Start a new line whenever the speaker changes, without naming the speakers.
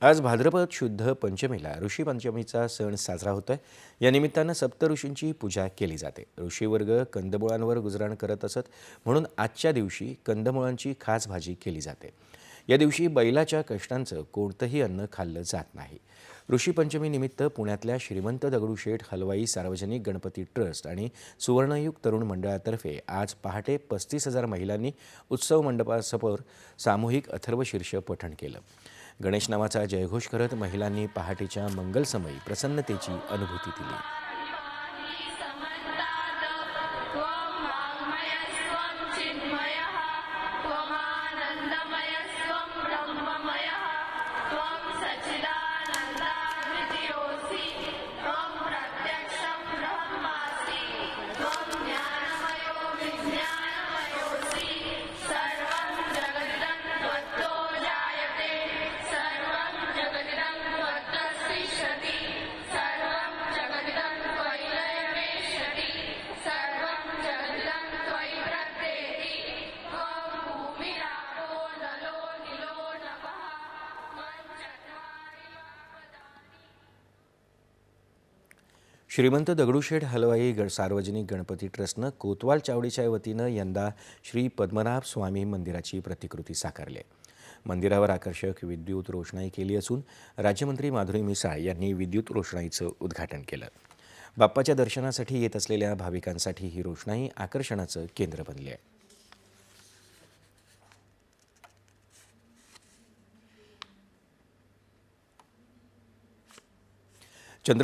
आज भाद्रपद शुद्ध पंचमीला ऋषी पंचमीचा सण साजरा होतोय. या निमित्तानं सप्त ऋषींची पूजा केली जाते. ऋषीवर्ग कंदमुळांवर गुजराण करत असत म्हणून आजच्या दिवशी कंदमुळांची खास भाजी केली जाते. या दिवशी बैलाच्या कष्टांचं कोणतंही अन्न खाल्लं जात नाही. ऋषीपंचमीनिमित्त पुण्यातल्या श्रीमंत दगडूशेठ हलवाई सार्वजनिक गणपती ट्रस्ट आणि सुवर्णयुग तरुण मंडळातर्फे आज पहाटे पस्तीस हजार महिलांनी उत्सव मंडपासमोर सामूहिक अथर्वशीर्ष पठण केलं. गणेश नावाचा जयघोष करत महिलांनी पहाटेच्या मंगलसमयी प्रसन्नतेची अनुभूती दिली. श्रीमंत दगडूशेठ हलवाई ग सार्वजनिक गणपती ट्रस्टनं कोतवाल चावडीच्या वतीनं यंदा श्री पद्मनाभ स्वामी मंदिराची प्रतिकृती साकारली. आहे मंदिरावर आकर्षक विद्युत रोषणाई केली असून राज्यमंत्री माधुरी मिसाळ यांनी विद्युत रोषणाईचं उद्घाटन केलं. बाप्पाच्या दर्शनासाठी येत असलेल्या भाविकांसाठी ही रोषणाई आकर्षणाचं केंद्र बनली आहे. चंद्र